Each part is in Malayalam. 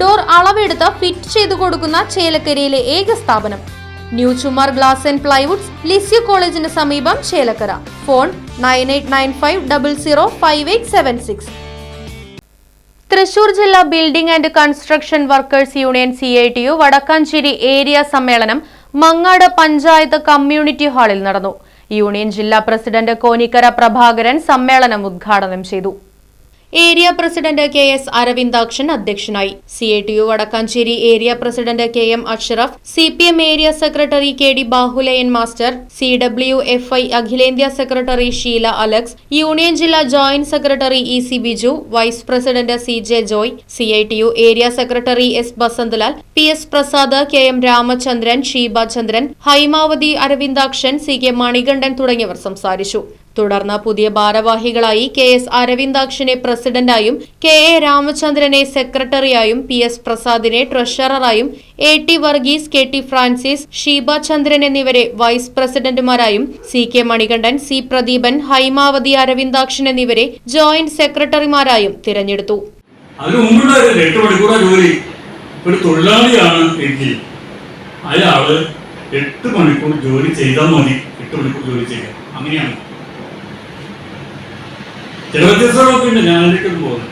ഡോർ അളവെടുത്ത് ഫിറ്റ് ചെയ്തു കൊടുക്കുന്ന ചേലക്കരയിലെ ഏക സ്ഥാപനം. New Chumar glass and plywoods Lisieux കോളേജിന് സമീപം Chelakkara. Phone nine eight nine five double zero five eight seven six. Thrissur ജില്ലാ building and construction workers union C I T U Vadakkanchery area സമ്മേളനം മങ്ങാട് പഞ്ചായത്ത് കമ്മ്യൂണിറ്റി ഹാളിൽ നടന്നു. യൂണിയൻ ജില്ലാ പ്രസിഡന്റ് കോനിക്കര പ്രഭാകരൻ സമ്മേളനം ഉദ്ഘാടനം ചെയ്തു. Area president K S Aravindakshan അധ്യക്ഷനായി. C A T U Vadakkanchery area president K M Ashraf C P M area secretary K D Bahuleyan master C W F I അഖിലേന്ത്യാ സെക്രട്ടറി ഷീല അലക്സ് യൂണിയൻ ജില്ലാ joint secretary E C Biju vice president C J Joy C I T U area secretary S Basanthalal P S Prasad K M Ramachandran Sheeba Chandran Haimavathi Aravindakshan C K Manikandan തുടങ്ങിയവർ സംസാരിച്ചു. തുടർന്ന് പുതിയ ഭാരവാഹികളായി കെ എസ് അരവിന്ദാക്ഷനെ പ്രസിഡന്റായും കെ എ രാമചന്ദ്രനെ സെക്രട്ടറിയായും പി എസ് പ്രസാദിനെ ട്രഷററായും A T Varghese K T Francis Sheeba Chandran എന്നിവരെ vice പ്രസിഡന്റുമാരായും C K Manikandan C Pradeepan Haimavathi Aravindakshan എന്നിവരെ ജോയിന്റ് സെക്രട്ടറിമാരായും തിരഞ്ഞെടുത്തു. ഒരു അയാൾ എട്ട് മണിക്കൂർ ജോലി ചെയ്താൽ മതി. എട്ട് മണിക്കൂർ ജോലി ചെയ്യാം അങ്ങനെയാണ്. ചില വ്യത്യസ്തങ്ങളൊക്കെ ഉണ്ട് ഞാൻ അതിലേക്കൊന്നും പോകുന്നത്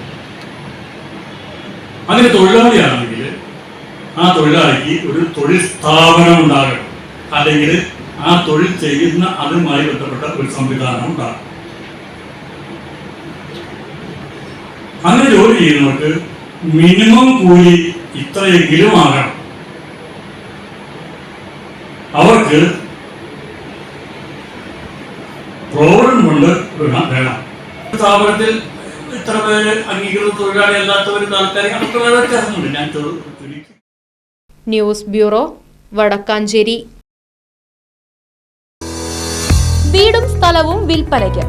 അങ്ങനെ തൊഴിലാളിയാണെങ്കിൽ ആ തൊഴിലാളിക്ക് ഒരു തൊഴിൽ സ്ഥാപനം ഉണ്ടാകണം. അല്ലെങ്കിൽ ആ തൊഴിൽ ചെയ്യുന്ന അതുമായി ബന്ധപ്പെട്ട ഒരു സംവിധാനം ഉണ്ടാകണം. അങ്ങനെ ജോലി ചെയ്യുന്നവർക്ക് മിനിമം കൂലി ഇത്രയെങ്കിലും ആകണം. അവർക്ക് പ്രോബ്ലം കൊണ്ട് വേണം. സ്ഥാപനത്തിൽ ഇത്ര പേര് അംഗീകൃത തൊഴിലാളി അല്ലാത്തവരും ആൾക്കാരെ അവർക്ക് വേറെ വ്യത്യാസമുണ്ട്. ഞാൻ ന്യൂസ് ബ്യൂറോ വടക്കാഞ്ചേരി. വീടും സ്ഥലവും വിൽപ്പനയ്ക്ക്.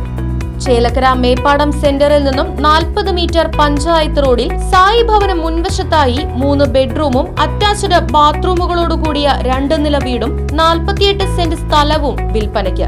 ചേലക്കര മേപ്പാടം സെന്ററിൽ നിന്നും നാൽപ്പത് മീറ്റർ പഞ്ചായത്ത് റോഡിൽ സായി ഭവനം മുൻവശത്തായി മൂന്ന് ബെഡ്റൂമും അറ്റാച്ച്ഡ് ബാത്റൂമുകളോടുകൂടിയ രണ്ട് നില വീടും നാൽപ്പത്തിയെട്ട് സെന്റ് സ്ഥലവും വിൽപ്പനയ്ക്ക്.